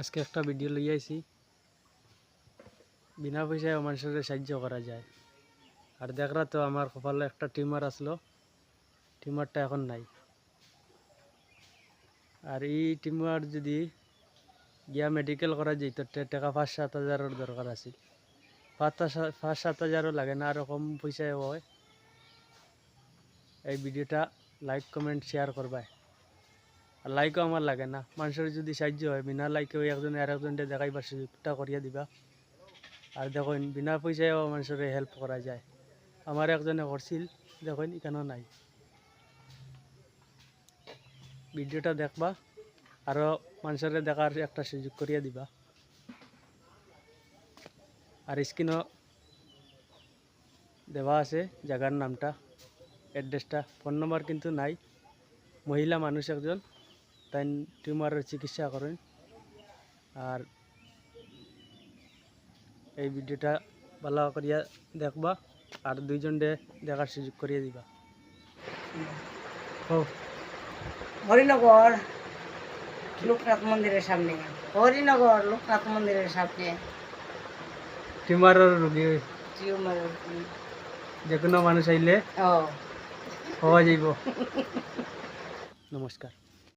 আজকে একটা ভিডিও লই আইছি। বিনা পয়সায় মানুষের সাহায্য করা যায়। আর দেখরা তো আমার কপালে একটা টিউমার আসলো। টিউমারটা এখন নাই। আর এই টিউমার যদি গিয়া মেডিকেল করা যেত টাকা পাঁচ সাত হাজারের দরকার আছিল পাঁচ পাঁচ সাত হাজারও লাগে না আরও কম পয়সায় হয়। এই ভিডিওটা লাইক কমেন্ট শেয়ার করবাই। আর লাইকও আমার লাগে না। মানুষের যদি সাহায্য হয়, বিনা লাইকেও একজনে আর একজনকে দেখাইবার সুযোগটা করিয়া দিবা। আর দেখুন, বিনা পয়সায়ও মানুষের হেল্প করা যায়। আমার একজনে করছিল, দেখুন, এখানেও নাই। ভিডিওটা দেখবা আরও মানুষের দেখার একটা সুযোগ করিয়া দিবা। আর স্ক্রিনও দেওয়া আছে, জায়গার নামটা অ্যাড্রেসটা ফোন নম্বর কিন্তু নাই। মহিলা মানুষ একজন। তাই টিউমারের চিকিৎসা করেন। আর এই ভিডিওটা ভালো করিয়া দেখবা আর দুইজনকে দেখার সুযোগ করিয়ে দিবা। ও হরিনগর লোকনাথ মন্দিরের সামনে। হরিনগর লোকনাথ মন্দিরের সামনে। টিউমারের রোগী। টিউমার যে কোনো মানুষ আইলে ও পাওয়া যাইব। নমস্কার।